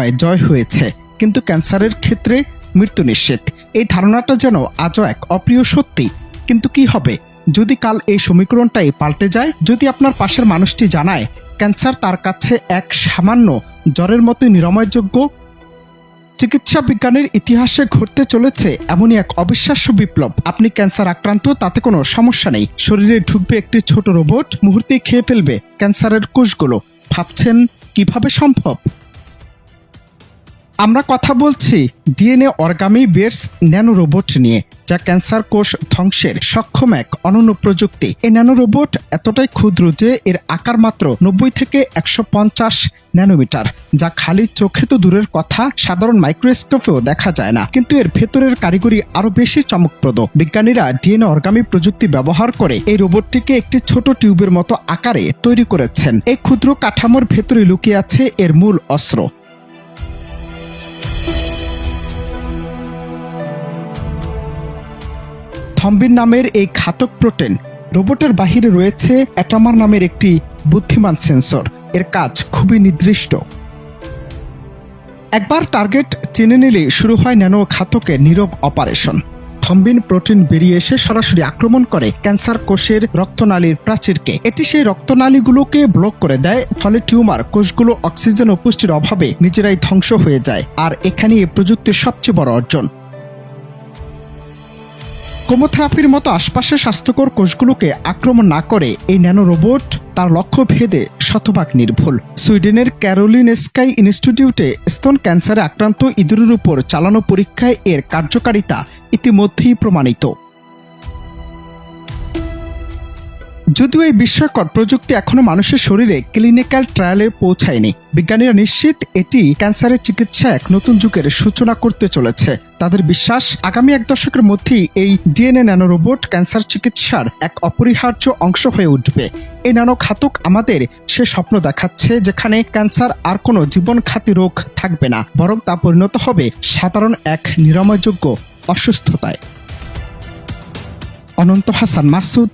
সময় জয় হয়েছে, কিন্তু ক্যান্সারের ক্ষেত্রে মৃত্যু নিশ্চিত। এই ধারণাটা যেন আজও এক অপ্রিয় সত্যি। কিন্তু কি হবে? যদি কাল এই সমীকরণটাই পাল্টে যায়, যদি আপনার পাশের মানুষটি জানায়, ক্যান্সার তার কাছে এক সামান্য জ্বরের মতো নিরাময়যোগ্য চিকিৎসা বিজ্ঞানের ইতিহাসে ঘটতে চলেছে এমনই এক অবিশ্বাস্য বিপ্লব। আপনি ক্যান্সার আক্রান্ত, তাতে কোনো সমস্যা নেই। শরীরে ঢুকবে একটি ছোট রোবট মুহূর্তে খেয়ে ফেলবে ক্যান্সারের কোষগুলো। ভাবছেন কীভাবে সম্ভব? আমরা কথা বলছি DNA origami beds nano robot নিয়ে, যা ক্যান্সার কোষ ধ্বংসের সক্ষম এক অনন্য প্রযুক্তি। এই ন্যানো রোবট এতটাই ক্ষুদ্র যে এর আকার মাত্র নব্বই থেকে একশো পঞ্চাশ ন্যানোমিটার, যা খালি চোখে তো দূরের কথা, সাধারণ মাইক্রোস্কোপেও দেখা যায় না। কিন্তু এর ভেতরের কারিগরি আরও বেশি চমকপ্রদ। বিজ্ঞানীরা ডিএনএ অর্গামি প্রযুক্তি ব্যবহার করে এই রোবটটিকে একটি ছোট টিউবের মতো আকারে তৈরি করেছেন। এই ক্ষুদ্র কাঠামোর ভেতরে লুকিয়ে আছে এর মূল অস্ত্র। থম্বিন নামের এই ঘাতক প্রোটিন রোবটের বাহিরে রয়েছে অ্যাটামার নামের একটি বুদ্ধিমান সেন্সর। এর কাজ খুবই নির্দিষ্ট। একবার টার্গেট চিনে নিলে শুরু হয় ন্যানো ঘাতকের নীরব অপারেশন। থম্বিন প্রোটিন বেরিয়ে এসে সরাসরি আক্রমণ করে ক্যান্সার কোষের রক্তনালীর প্রাচীরকে। এটি সেই রক্তনালীগুলোকে ব্লক করে দেয়, ফলে টিউমার কোষগুলো অক্সিজেন ও পুষ্টির অভাবে নিজেরাই ধ্বংস হয়ে যায়। আর এখানে এই প্রযুক্তির সবচেয়ে বড় অর্জন। কোমোথেরাপির মতো আশপাশের স্বাস্থ্যকর কোষগুলোকে আক্রমণ না করে এই ন্যানো রোবট তার লক্ষ্য ভেদে শতভাগ নির্ভুল। সুইডেনের ক্যারোলিন স্কাই ইনস্টিটিউটে স্তন ক্যান্সারে আক্রান্ত ইঁদুরের উপর চালানো পরীক্ষায় এর কার্যকারিতা ইতিমধ্যেই প্রমাণিত। যদিও এই বিস্ময়কর প্রযুক্তি এখনও মানুষের শরীরে ক্লিনিক্যাল ট্রায়ালে পৌঁছায়নি। বিজ্ঞানীরা নিশ্চিত এটি ক্যান্সারের চিকিৎসা এক নতুন যুগের সূচনা করতে চলেছে। তাদের বিশ্বাস, আগামী এক দশকের মধ্যেই এই ডিএনএ ন্যানো রোবট ক্যান্সার চিকিৎসার এক অপরিহার্য অংশ হয়ে উঠবে। এই ন্যানো ঘাতক আমাদের সে স্বপ্ন দেখাচ্ছে যেখানে ক্যান্সার আর কোনো জীবনঘাতী রোগ থাকবে না, বরং তা পরিণত হবে সাধারণ এক নিরাময়যোগ্য অসুস্থতায়। অনন্ত হাসান, মাসুদ।